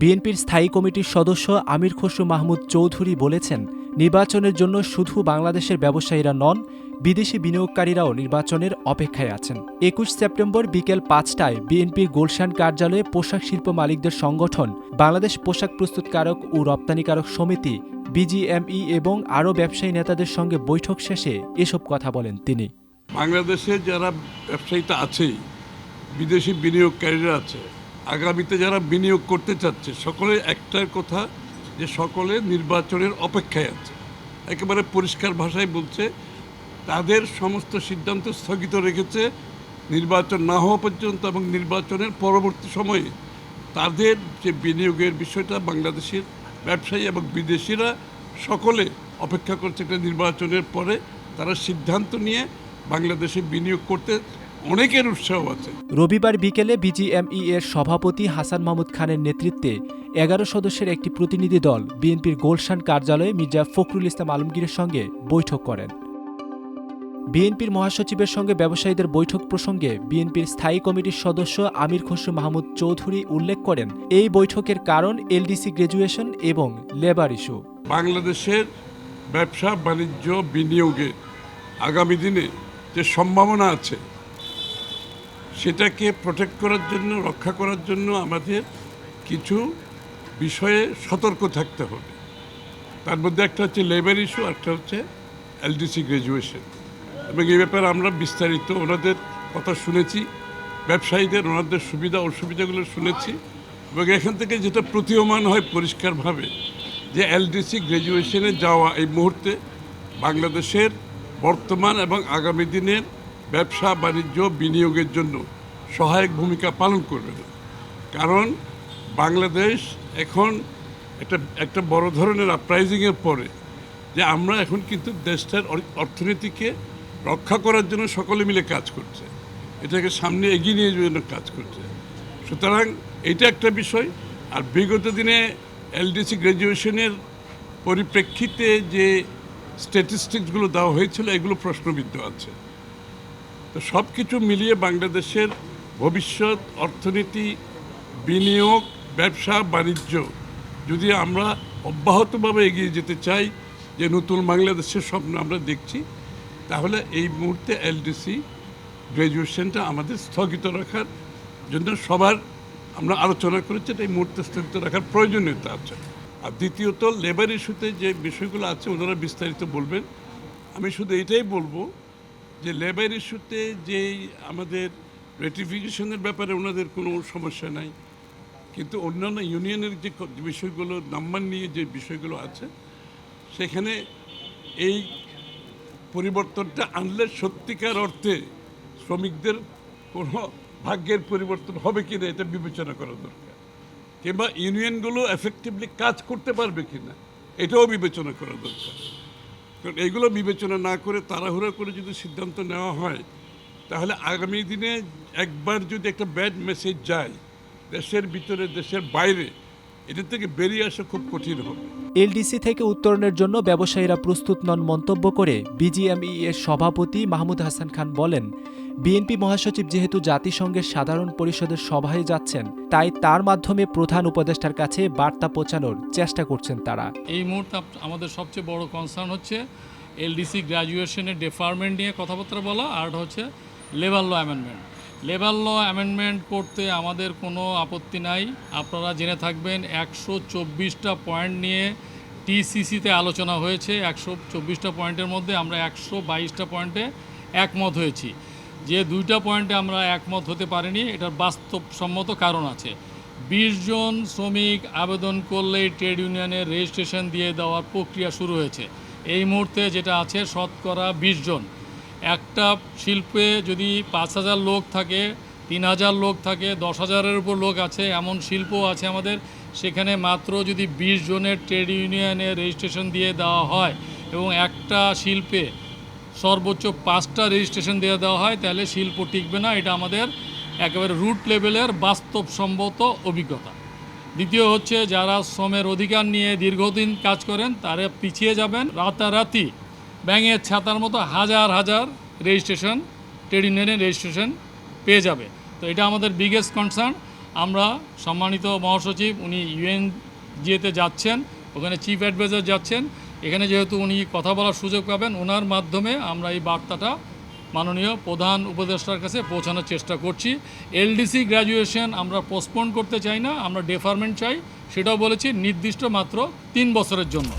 বিএনপির স্থায়ী কমিটির সদস্য আমির খসরু মাহমুদ চৌধুরী বলেছেন, নির্বাচনের জন্য শুধু বাংলাদেশের ব্যবসায়ীরা নন, বিদেশি বিনিয়োগকারীরাও নির্বাচনের অপেক্ষায় আছেন। একুশ সেপ্টেম্বর বিকেল পাঁচটায় বিএনপির গুলশান কার্যালয়ে পোশাক শিল্প মালিকদের সংগঠন, বাংলাদেশ পোশাক প্রস্তুতকারক ও রপ্তানিকারক সমিতি, বিজিএমই এবং আরও ব্যবসায়ী নেতাদের সঙ্গে বৈঠক শেষে এসব কথা বলেন তিনি। বাংলাদেশে যারা ব্যবসায়ীটা আছেই, বিদেশি বিনিয়োগকারীরা আছে আগামীতে যারা বিনিয়োগ করতে চাচ্ছে সকলে একটার কথা যে সকলে নির্বাচনের অপেক্ষায় আছে। একেবারে পরিষ্কার ভাষায় বলছে, তাদের সমস্ত সিদ্ধান্ত স্থগিত রেখেছে, নির্বাচন না হওয়া পর্যন্ত এবং নির্বাচনের পরবর্তী সময়ে। তাদের যে বিনিয়োগের বিষয়টা, বাংলাদেশের ব্যবসায়ী এবং বিদেশিরা সকলে অপেক্ষা করছে একটা নির্বাচনের পরে, তারা সিদ্ধান্ত নিয়ে বাংলাদেশে বিনিয়োগ করতে অনেকের উৎসাহ আছে। রবিবার বিকেলে বিজিএমই এর সভাপতি হাসান মাহমুদ খানের নেতৃত্বে এগারো সদস্যের একটি প্রতিনিধি দল বিএনপির গোলশান কার্যালয়ে মির্জা ফখরুল ইসলাম আলমগীরের সঙ্গে বৈঠক করেন। বিএনপির মহাসচিবের সঙ্গে ব্যবসায়ীদের বৈঠক প্রসঙ্গে বিএনপির স্থায়ী কমিটির সদস্য আমির খসরু মাহমুদ চৌধুরী উল্লেখ করেন এই বৈঠকের কারণ এলডিসি গ্র্যাজুয়েশন এবং লেবার ইস্যু। বাংলাদেশের ব্যবসা বাণিজ্য বিনিয়োগে আগামী দিনে যে সম্ভাবনা আছে সেটাকে প্রোটেক্ট করার জন্য, রক্ষা করার জন্য আমাদের কিছু বিষয়ে সতর্ক থাকতে হবে। তার মধ্যে একটা হচ্ছে লেবার ইস্যু একটা হচ্ছে এলডিসি গ্র্যাজুয়েশন এবং এই ব্যাপারে আমরা বিস্তারিত ওনাদের কথা শুনেছি, ব্যবসায়ীদের, ওনাদের সুবিধা, অসুবিধাগুলো শুনেছি। এবং এখান থেকে যেটা প্রতীয়মান হয় পরিষ্কারভাবে, যে এলডিসি গ্র্যাজুয়েশনে যাওয়া এই মুহূর্তে বাংলাদেশের বর্তমান এবং আগামী দিনের ব্যবসা বাণিজ্য বিনিয়োগের জন্য সহায়ক ভূমিকা পালন করবে না। কারণ বাংলাদেশ এখন একটা একটা বড় ধরনের আপরাইজিংয়ের পরে যে আমরা এখন কিন্তু দেশটার অর্থনীতিকে রক্ষা করার জন্য সকলে মিলে কাজ করছে। এটাকে সামনে এগিয়ে নিয়ে যাওয়ার জন্য কাজ করছে। সুতরাং এটা একটা বিষয়। আর বিগত দিনে এলডিসি গ্র্যাজুয়েশনের পরিপ্রেক্ষিতে যে স্ট্যাটিস্টিক্সগুলো দেওয়া হয়েছিল, এগুলো প্রশ্নবিদ্ধ আছে। তো সব কিছু মিলিয়ে বাংলাদেশের ভবিষ্যৎ, অর্থনীতি, বিনিয়োগ, ব্যবসা, বাণিজ্য, যদি আমরা অব্যাহতভাবে এগিয়ে যেতে চাই, যে নতুন বাংলাদেশের স্বপ্ন আমরা দেখছি, তাহলে এই মুহূর্তে এলডিসি গ্র্যাজুয়েশনটা আমাদের স্থগিত রাখার জন্য সবার আমরা আলোচনা করেছি, এটা এই মুহূর্তে স্থগিত রাখার প্রয়োজনীয়তা আছে। আর দ্বিতীয়ত লেবার ইস্যুতে যে বিষয়গুলো আছে, ওনারা বিস্তারিত বলবেন। আমি শুধু এটাই বলব যে লেবার ইস্যুতে যেই আমাদের রেটিফিকেশনের ব্যাপারে ওনাদের কোনো সমস্যা নাই। কিন্তু অন্যান্য ইউনিয়নের যে বিষয়গুলো নাম্বার নিয়ে যে বিষয়গুলো আছে, সেখানে এই পরিবর্তনটা আনলে সত্যিকার অর্থে শ্রমিকদের কোনো ভাগ্যের পরিবর্তন হবে কি না এটা বিবেচনা করা দরকার। কিংবা ইউনিয়নগুলো এফেক্টিভলি কাজ করতে পারবে কি না এটাও বিবেচনা করা দরকার। কারণ এইগুলো বিবেচনা না করে তাড়াহুড়া করে যদি সিদ্ধান্ত নেওয়া হয়, তাহলে আগামী দিনে একবার যদি একটা ব্যাড মেসেজ যায়, দেশের ভিতরে, দেশের বাইরে এটা থেকে বেরিয়ে আসা খুব কঠিন হবে। এলডিসি থেকে উত্তরণের জন্য ব্যবসায়ীরা প্রস্তুত নন মন্তব্য করে বিজিএমই এর সভাপতি মাহমুদ হাসান খান বলেন বিএনপি মহাসচিব যেহেতু জাতিসংঘের সাধারণ পরিষদের সভায় যাচ্ছেন তাই তার মাধ্যমে প্রধান উপদেষ্টার কাছে বার্তা পৌঁছানোর চেষ্টা করছেন তারা। এই মুহূর্তে আমাদের সবচেয়ে বড় কনসার্ন হচ্ছে এলডিসি গ্র্যাজুয়েশনের ডিফারমেন্ট নিয়ে কথাবার্তা বলা আর হচ্ছে labour law amendment labour law amendment করতে আমাদের কোনো আপত্তি নাই। আপনারা জেনে থাকবেন, একশো চব্বিশটা পয়েন্ট নিয়ে টিসিসিতে আলোচনা হয়েছে। একশো চব্বিশটা পয়েন্টের মধ্যে আমরা একশো বাইশটা পয়েন্টে একমত হয়েছি। যে দুইটা পয়েন্টে আমরা একমত হতে পারিনি, এটার বাস্তবসম্মত কারণ আছে। বিশ জন শ্রমিক আবেদন করলেই ট্রেড ইউনিয়নের রেজিস্ট্রেশন দিয়ে দেওয়ার প্রক্রিয়া শুরু হয়েছে। এই মুহূর্তে যেটা আছে, শতকরা বিশ জন। একটা শিল্পে যদি পাঁচ হাজার লোক থাকে, তিন হাজার লোক থাকে, দশ হাজারের উপর লোক আছে, এমন শিল্প আছে আমাদের। সেখানে মাত্র যদি বিশ জনের ট্রেড ইউনিয়নে রেজিস্ট্রেশন দিয়ে দেওয়া হয় এবং একটা শিল্পে সর্বোচ্চ পাঁচটা রেজিস্ট্রেশন দিয়ে দেওয়া হয়, তাহলে শিল্প টিকবে না। এটা আমাদের একেবারে রুট লেভেলের বাস্তবসম্মত অভিজ্ঞতা। দ্বিতীয় হচ্ছে, যারা শ্রমের অধিকার নিয়ে দীর্ঘদিন কাজ করেন, তারা পিছিয়ে যাবেন। রাতারাতি ব্যাঙের ছাতার মতো হাজার হাজার রেজিস্ট্রেশন ট্রেড ইউনিয়নের রেজিস্ট্রেশন পেয়ে যাবে। তো এটা আমাদের বিগেস্ট কনসার্ন আমরা সম্মানিত মহাসচিব, উনি ইউএন জিএতে যাচ্ছেন, ওখানে চিফ অ্যাডভাইজার যাচ্ছেন। এখানে যেহেতু উনি কথা বলার সুযোগ পাবেন ওনার মাধ্যমে আমরা এই বার্তাটা মাননীয় প্রধান উপদেষ্টার কাছে পৌঁছানোর চেষ্টা করছি। এলডিসি গ্র্যাজুয়েশন আমরা পোস্টপোন করতে চাই না, আমরা ডেফারমেন্ট চাই, সেটাও বলেছি নির্দিষ্ট মাত্র তিন বছরের জন্য।